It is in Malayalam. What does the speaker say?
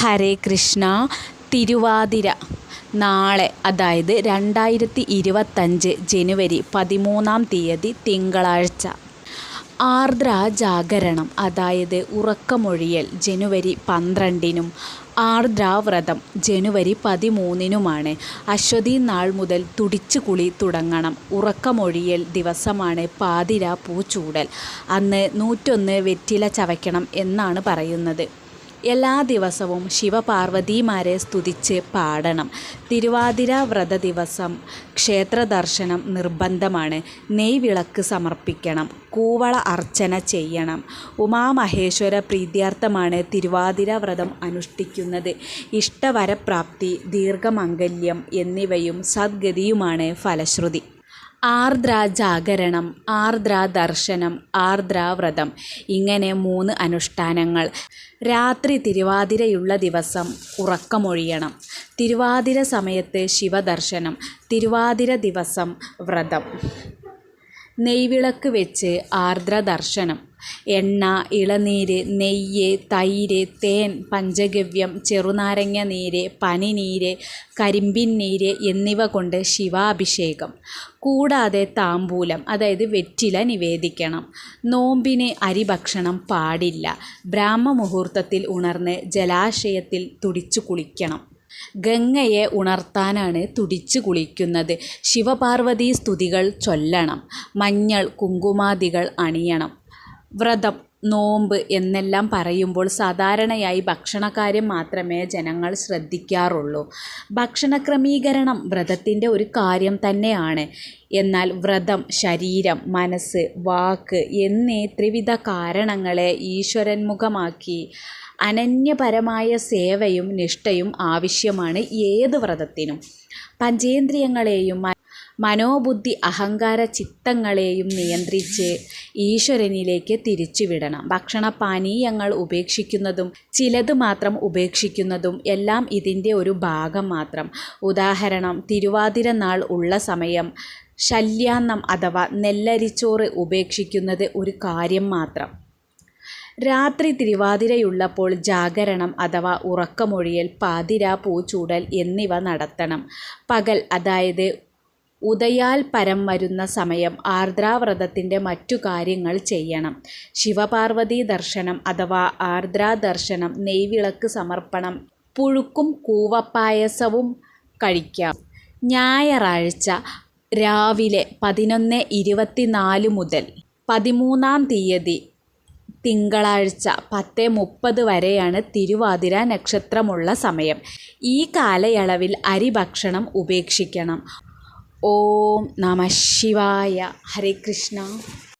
ഹരേ കൃഷ്ണ തിരുവാതിര. നാളെ അതായത് രണ്ടായിരത്തി ഇരുപത്തഞ്ച് ജനുവരി പതിമൂന്നാം തീയതി തിങ്കളാഴ്ച. ആർദ്ര ജാഗരണം അതായത് ഉറക്കമൊഴിയൽ ജനുവരി പന്ത്രണ്ടിനും ആർദ്രാവ്രതം ജനുവരി പതിമൂന്നിനുമാണ്. അശ്വതി നാൾ മുതൽ തുടിച്ചുകുളി തുടങ്ങണം. ഉറക്കമൊഴിയൽ ദിവസമാണ് പാതിര പൂച്ചൂടൽ. അന്ന് നൂറ്റൊന്ന് വെറ്റില ചവയ്ക്കണം എന്നാണ് പറയുന്നത്. എല്ലാ ദിവസവും ശിവപാർവതിമാരെ സ്തുതിച്ച് പാടണം. തിരുവാതിര വ്രത ദിവസം ക്ഷേത്ര ദർശനം നിർബന്ധമാണ്. നെയ്വിളക്ക് സമർപ്പിക്കണം. കൂവള അർച്ചന ചെയ്യണം. ഉമാമഹേശ്വര പ്രീത്യാർത്ഥമാണ് തിരുവാതിര വ്രതം അനുഷ്ഠിക്കുന്നത്. ഇഷ്ടവരപ്രാപ്തി ദീർഘമംഗല്യം എന്നിവയും സദ്ഗതിയുമാണ് ഫലശ്രുതി. ആർദ്ര ജാഗരണം ആർദ്ര ദർശനം ആർദ്ര വ്രതം ഇങ്ങനെ മൂന്ന് അനുഷ്ഠാനങ്ങൾ. രാത്രി തിരുവാതിരയുള്ള ദിവസം ഉറക്കമൊഴിയണം. തിരുവാതിര സമയത്ത് ശിവദർശനം തിരുവാതിര ദിവസം വ്രതം. നെയ്വിളക്ക് വെച്ച് ആർദ്ര ദർശനം എണ്ണ ഇളനീര് നെയ്യ് തൈര് തേൻ പഞ്ചഗവ്യം ചെറുനാരങ്ങ നീര് പനിനീര് കരിമ്പിൻ നീര് എന്നിവ കൊണ്ട് ശിവാഭിഷേകം. കൂടാതെ താമ്പൂലം അതായത് വെറ്റില നിവേദിക്കണം. നോമ്പിന് അരിഭക്ഷണം പാടില്ല. ബ്രാഹ്മ മുഹൂർത്തത്തിൽ ഉണർന്ന് ജലാശയത്തിൽ തുടിച്ചു കുളിക്കണം. ഗംഗയെ ഉണർത്താനാണ് തുടിച്ചു കുളിക്കുന്നത്. ശിവപാർവതി സ്തുതികൾ ചൊല്ലണം. മഞ്ഞൾ കുങ്കുമാദികൾ അണിയണം. വ്രതം നോമ്പ് എന്നെല്ലാം പറയുമ്പോൾ സാധാരണയായി ഭക്ഷണകാര്യം മാത്രമേ ജനങ്ങൾ ശ്രദ്ധിക്കാറുള്ളൂ. ഭക്ഷണ ക്രമീകരണം വ്രതത്തിന്റെ ഒരു കാര്യം തന്നെയാണ്. എന്നാൽ വ്രതം ശരീരം മനസ്സ് വാക്ക് എന്നീ ത്രിവിധ കാരണങ്ങളെ ഈശ്വരന്മുഖമാക്കി അനന്യപരമായ സേവയും നിഷ്ഠയും ആവശ്യമാണ് ഏത് വ്രതത്തിനും. പഞ്ചേന്ദ്രിയങ്ങളെയും മനോബുദ്ധി അഹങ്കാര ചിത്തങ്ങളെയും നിയന്ത്രിച്ച് ഈശ്വരനിലേക്ക് തിരിച്ചുവിടണം. ഭക്ഷണ പാനീയങ്ങൾ ഉപേക്ഷിക്കുന്നതും ചിലത് മാത്രം ഉപേക്ഷിക്കുന്നതും എല്ലാം ഇതിന്റെ ഒരു ഭാഗം മാത്രം. ഉദാഹരണം തിരുവാതിര നാൾ ഉള്ള സമയം ശല്യാന്നം അഥവാ നെല്ലരിച്ചോറ് ഉപേക്ഷിക്കുന്നത് ഒരു കാര്യം മാത്രം. രാത്രി തിരുവാതിരയുള്ളപ്പോൾ ജാഗരണം അഥവാ ഉറക്കമൊഴിയൽ പാതിര പൂച്ചൂടൽ എന്നിവ നടത്തണം. പകൽ അതായത് ഉദയാൽ പരം വരുന്ന സമയം ആർദ്രാവ്രതത്തിന്റെ മറ്റു കാര്യങ്ങൾ ചെയ്യണം. ശിവപാർവതി ദർശനം അഥവാ ആർദ്രാ ദർശനം നെയ്വിളക്ക് സമർപ്പണം പുഴുക്കും കൂവപ്പായസവും കഴിക്കാം. ഞായറാഴ്ച രാവിലെ പതിനൊന്ന് ഇരുപത്തിനാല് മുതൽ പതിമൂന്നാം തീയതി തിങ്കളാഴ്ച പത്ത് മുപ്പത് വരെയാണ് തിരുവാതിര നക്ഷത്രമുള്ള സമയം. ഈ കാലയളവിൽ അരി ഭക്ഷണം ഉപേക്ഷിക്കണം. ഓം നമ ശിവായ ഹരേ കൃഷ്ണ